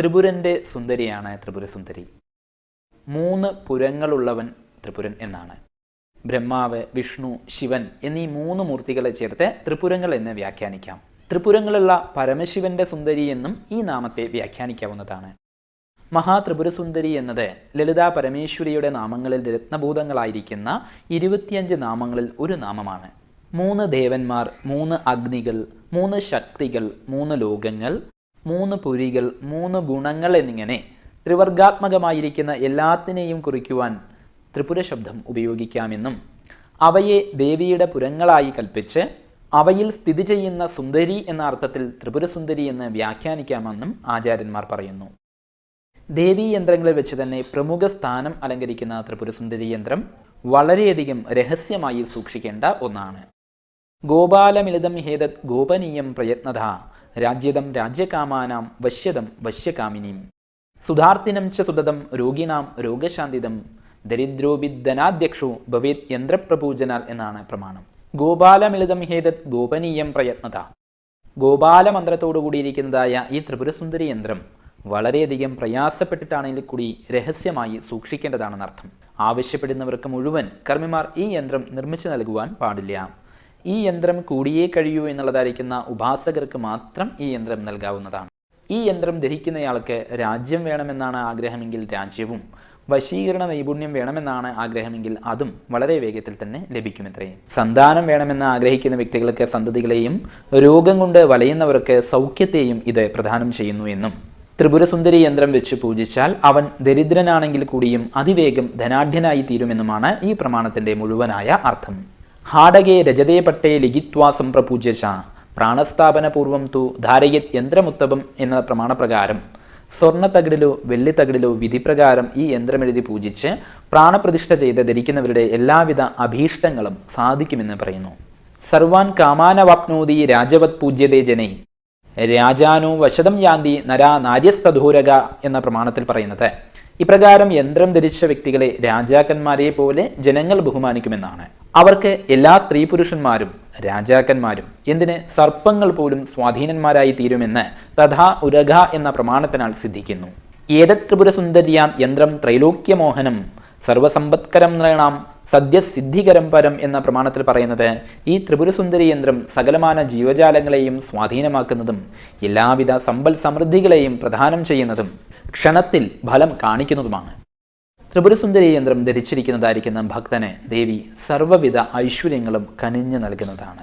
ത്രിപുരന്റെ സുന്ദരിയാണ് ത്രിപുര സുന്ദരി മൂന്ന് പുരങ്ങളുള്ളവൻ ത്രിപുരൻ എന്നാണ്. ബ്രഹ്മാവ് വിഷ്ണു ശിവൻ എന്നീ മൂന്ന് മൂർത്തികളെ ചേർത്ത് ത്രിപുരങ്ങൾ എന്ന് വ്യാഖ്യാനിക്കാം. ത്രിപുരങ്ങളുള്ള പരമശിവന്റെ സുന്ദരി എന്നും ഈ നാമത്തെ വ്യാഖ്യാനിക്കാവുന്നതാണ്. മഹാത്രിപുരസുന്ദരി എന്നത് ലളിതാ പരമേശ്വരിയുടെ നാമങ്ങളിൽ രത്നഭൂതങ്ങളായിരിക്കുന്ന ഇരുപത്തിയഞ്ച് നാമങ്ങളിൽ ഒരു നാമമാണ്. മൂന്ന് ദേവന്മാർ മൂന്ന് അഗ്നികൾ മൂന്ന് ശക്തികൾ മൂന്ന് ലോകങ്ങൾ മൂന്ന് പുരികൾ മൂന്ന് ഗുണങ്ങൾ എന്നിങ്ങനെ ത്രിവർഗാത്മകമായിരിക്കുന്ന എല്ലാത്തിനെയും കുറിക്കുവാൻ ത്രിപുര ശബ്ദം ഉപയോഗിക്കാമെന്നും അവയെ ദേവിയുടെ പുരങ്ങളായി കൽപ്പിച്ച് അവയിൽ സ്ഥിതി ചെയ്യുന്ന സുന്ദരി എന്ന അർത്ഥത്തിൽ ത്രിപുരസുന്ദരി എന്ന് വ്യാഖ്യാനിക്കാമെന്നും ആചാര്യന്മാർ പറയുന്നു. ദേവീ യന്ത്രങ്ങളിൽ വെച്ച് തന്നെ പ്രമുഖ സ്ഥാനം അലങ്കരിക്കുന്ന ത്രിപുരസുന്ദരി യന്ത്രം വളരെയധികം രഹസ്യമായി സൂക്ഷിക്കേണ്ട ഒന്നാണ്. ഗോപാലമിലിതം ഹേതത് ഗോപനീയം പ്രയത്നത രാജ്യതം രാജ്യകാമാനാം വശ്യതം വശ്യകാമിനീം. സുധാർത്ഥിനം ച സുതതം രോഗിനാം രോഗശാന്തിതം. ദരിദ്രോബിദ്ധനാധ്യക്ഷു ഭവേത് യന്ത്രപ്രപൂജനാൽ എന്നാണ് പ്രമാണം. ഗോപാലമിളിതം ഹേതത് ഗോപനീയം പ്രയത്നത. ഗോപാല മന്ത്രത്തോടു കൂടിയിരിക്കുന്നതായ ഈ ത്രിപുരസുന്ദരി യന്ത്രം വളരെയധികം പ്രയാസപ്പെട്ടിട്ടാണെങ്കിൽ കൂടി രഹസ്യമായി സൂക്ഷിക്കേണ്ടതാണെന്നർത്ഥം. ആവശ്യപ്പെടുന്നവർക്ക് മുഴുവൻ കർമ്മിമാർ ഈ യന്ത്രം നിർമ്മിച്ചു നൽകുവാൻ പാടില്ല. ഈ യന്ത്രം കൂടിയേ കഴിയൂ എന്നുള്ളതായിരിക്കുന്ന ഉപാസകർക്ക് മാത്രം ഈ യന്ത്രം നൽകാവുന്നതാണ്. ഈ യന്ത്രം ധരിക്കുന്നയാൾക്ക് രാജ്യം വേണമെന്നാണ് ആഗ്രഹമെങ്കിൽ രാജ്യവും വശീകരണ നൈപുണ്യം വേണമെന്നാണ് ആഗ്രഹമെങ്കിൽ അതും വളരെ വേഗത്തിൽ തന്നെ ലഭിക്കുമത്രേ. സന്താനം വേണമെന്ന് ആഗ്രഹിക്കുന്ന വ്യക്തികൾക്ക് സന്തതികളെയും രോഗം കൊണ്ട് വലയുന്നവർക്ക് സൗഖ്യത്തെയും ഇത് പ്രദാനം ചെയ്യുന്നു എന്നും. ത്രിപുരസുന്ദരി യന്ത്രം വെച്ച് പൂജിച്ചാൽ അവൻ ദരിദ്രനാണെങ്കിൽ കൂടിയും അതിവേഗം ധനാഢ്യനായി തീരുമെന്നുമാണ് ഈ പ്രമാണത്തിന്റെ മുഴുവനായ അർത്ഥം. ഹാടകെ രജതേ പട്ടേ ലിഖിത്വാ സംപ്രപൂജ്യശ. പ്രാണസ്ഥാപന പൂർവം തു ധാരയത് യന്ത്രമുത്തപം എന്ന പ്രമാണപ്രകാരം. സ്വർണത്തകിടിലോ വെള്ളിത്തകിടിലോ വിധിപ്രകാരം ഈ യന്ത്രമെഴുതി പൂജിച്ച് പ്രാണപ്രതിഷ്ഠ ചെയ്ത് ധരിക്കുന്നവരുടെ എല്ലാവിധ അഭീഷ്ടങ്ങളും സാധിക്കുമെന്ന് പറയുന്നു. സർവാൻ കാമാനവാപ്നോതി രാജവത് പൂജ്യതേ ജനൈ. രാജാനോ വശതം യാന്തി നരാ നാര്യസ്തധൂരക എന്ന പ്രമാണത്തിൽ പറയുന്നത്. ഇപ്രകാരം യന്ത്രം ധരിച്ച വ്യക്തികളെ രാജാക്കന്മാരെ പോലെ ജനങ്ങൾ ബഹുമാനിക്കുമെന്നാണ്. അവർക്ക് എല്ലാ സ്ത്രീ പുരുഷന്മാരും രാജാക്കന്മാരും എന്തിന് സർപ്പങ്ങൾ പോലും സ്വാധീനന്മാരായി തീരുമെന്ന് തഥാ ഉരഗ എന്ന പ്രമാണത്തിനാൽ സിദ്ധിക്കുന്നു. ഏതത്രിപുര ത്രിപുരസുന്ദര്യാം യന്ത്രം ത്രൈലോക്യമോഹനം സർവസമ്പത്കരം നൃണാം സദ്യസിദ്ധികരം പരം എന്ന പ്രമാണത്തിൽ പറയുന്നത് ഈ ത്രിപുരസുന്ദരി യന്ത്രം സകലമാന ജീവജാലങ്ങളെയും സ്വാധീനമാക്കുന്നതും എല്ലാവിധ സമ്പൽ സമൃദ്ധികളെയും പ്രധാനം ചെയ്യുന്നതും ക്ഷണത്തിൽ ഫലം കാണിക്കുന്നതുമാണ്. ത്രിപുരസുന്ദരി യന്ത്രം ധരിച്ചിരിക്കുന്നതായിരിക്കുന്ന ഭക്തനെ ദേവി സർവവിധ ഐശ്വര്യങ്ങളും കനിഞ്ഞു നൽകുന്നതാണ്.